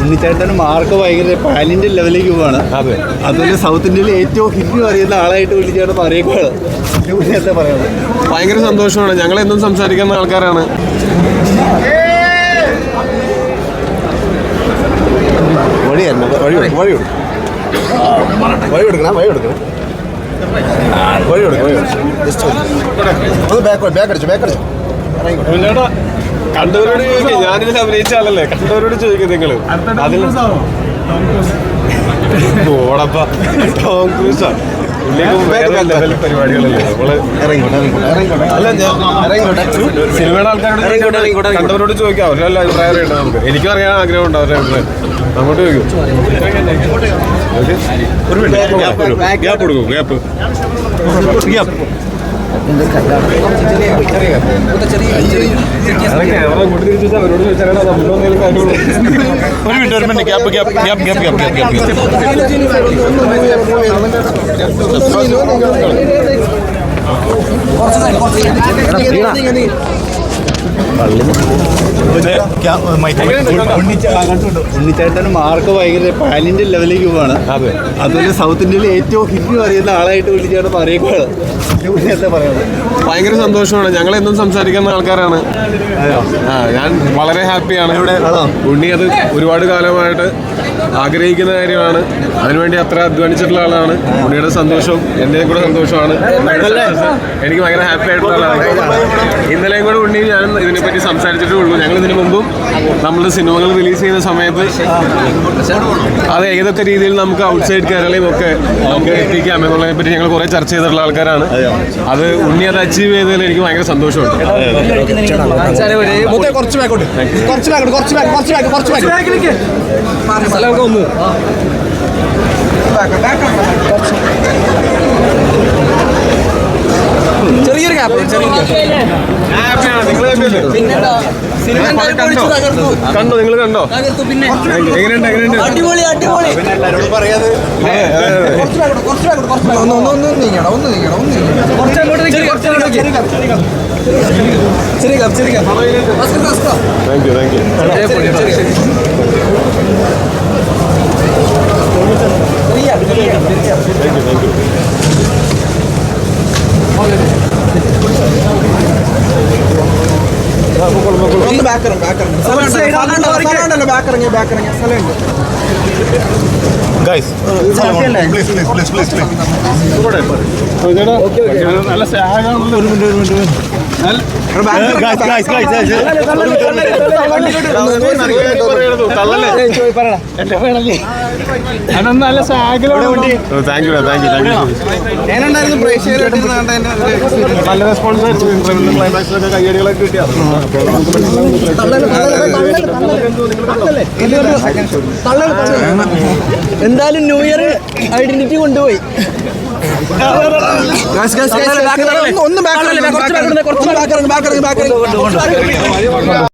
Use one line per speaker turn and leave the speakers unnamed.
ഉണ്ണിച്ചേട്ടൻ mark ഭയങ്കര പാലിന്റെ ലെവലിലേക്ക് പോവാണ്.
അതെ.
അതുപോലെ സൗത്ത് ഇന്ത്യയിലെ ഏറ്റവും ഹിറ്റ് അറിയുന്ന ആളായിട്ട് ഉണ്ണിച്ചേട്ടൻ അറിയപ്പെടുന്നത് എന്താ പറയുന്നത്?
ഭയങ്കര സന്തോഷമാണ്. ഞങ്ങൾ എന്നും സംസാരിക്കുന്ന ആൾക്കാരാണ്.
വഴി കൊടുക്കണം വഴി കൊടുക്കണം. വഴി കൊടുക്കണം ജസ്റ്റ് ഒന്ന് ബാക്ക് ബാക്ക് അടിച്ചു ബാക്ക് അടിച്ചു.
കണ്ടവരോട് ചോദിക്കും ഞാനിതിൽ അഭിനയിച്ച ആളല്ലേ? കണ്ടവരോട് ചോദിക്കും നിങ്ങൾ അതിൽ ഓടപ്പ. ടോം ക്രൂസാ. സിനിമയുടെ ആൾക്കാരോട്. കണ്ടവരോട് ചോദിക്കാം അവരല്ല അഭിപ്രായം അറിയണ്ട നമുക്ക്. എനിക്കും അറിയാൻ ആഗ്രഹമുണ്ട് അവരുടെ അഭിപ്രായം. അങ്ങോട്ട് ചോദിക്കും. ഒരു മിനിറ്റ്. ഗ്യാപ്പ് കൊടുക്കും ഗ്യാപ്പ് ക്യാമറ
ഒരു മിനിറ്റ് ഒരു minute. Gap gap gap gap gap gap ഉണ്ണിച്ചേട്ടൻ mark ഭയങ്കര പാലിന്റെ ലെവലിലേക്ക് പോവാണ്.
അതെ.
അതുപോലെ സൗത്ത് ഇന്ത്യയിൽ ഏറ്റവും ഹിറ്റ് അറിയുന്ന ആളായിട്ട് ഉണ്ണിച്ചേട്ടൻ അറിയിക്കുകയാണ്
ഭയങ്കര സന്തോഷമാണ്. ഞങ്ങൾ എന്നും സംസാരിക്കുന്ന ആൾക്കാരാണ്. ഞാൻ വളരെ ഹാപ്പിയാണ്
ഇവിടെ
ഉണ്ണി അത് ഒരുപാട് കാലമായിട്ട് ആഗ്രഹിക്കുന്ന കാര്യമാണ്. അതിനുവേണ്ടി അത്ര അധ്വാനിച്ചിട്ടുള്ള ആളാണ്. ഉണ്ണിയുടെ സന്തോഷവും എന്റെയും കൂടെ സന്തോഷമാണ്. എനിക്ക് ഭയങ്കര ഹാപ്പി ആയിട്ടുള്ള ആളാണ്. ഇന്നലെയും കൂടെ ഉണ്ണി ഞാൻ ഇതിനെപ്പറ്റി സംസാരിച്ചിട്ടേ ഉള്ളൂ ഞങ്ങൾ ഇതിനു മുമ്പും നമ്മൾ സിനിമകൾ റിലീസ് ചെയ്യുന്ന സമയത്ത് അത് ഏതൊക്കെ രീതിയിൽ നമുക്ക് ഔട്ട്സൈഡ് കേരളയും ഒക്കെ നമുക്ക് എത്തിക്കാം എന്നുള്ളതിനെ പറ്റി ഞങ്ങൾ കുറെ ചർച്ച ചെയ്തിട്ടുള്ള ആൾക്കാരാണ്. അത് ഉണ്ണി അത് അച്ചീവ് ചെയ്തതിൽ എനിക്ക് ഭയങ്കര സന്തോഷമുണ്ട്.
കുറച്ച് ബാക്കോട്ട് കുറച്ച് ബാക്കോട്ട് കുറച്ച് ബാക്ക് കുറച്ച് ബാക്ക് കുറച്ച് ബാക്ക് സ്ഥലമൊക്കെ ഒന്ന് ചെറിയൊരു ഗ്യാപ്പ്
കണ്ടോ നിങ്ങൾ കണ്ടോ? എങ്ങനെയുണ്ട് എങ്ങനെയുണ്ട്
അടിപൊളി അടിപൊളി. ഒന്ന് നീങ്ങണം നീങ്ങണം നീങ്ങണം. ചെറിയ ഗ്യാപ്പ് ചെറിയ gap
thank you thank you
ഒന്ന് ബാക്ക് ഇറങ്ങി ബാക്ക് ഇറങ്ങി സ്ഥലമുണ്ടല്ലോ ബാക്ക് ഇറങ്ങി ബാക്ക് ഇറങ്ങി സ്ഥലമുണ്ട്
guys please please please please please
നല്ല ഒരു മിനിറ്റ് ഒരു മിനിറ്റ്.
നല്ല
റെസ്പോൺസ്
എന്തായാലും ന്യൂ ഇയർ ഐഡന്റിറ്റി കൊണ്ടുപോയി. ഒന്ന് ബാക്ക് ബാക്ക് ബാക്ക് ബാക്ക്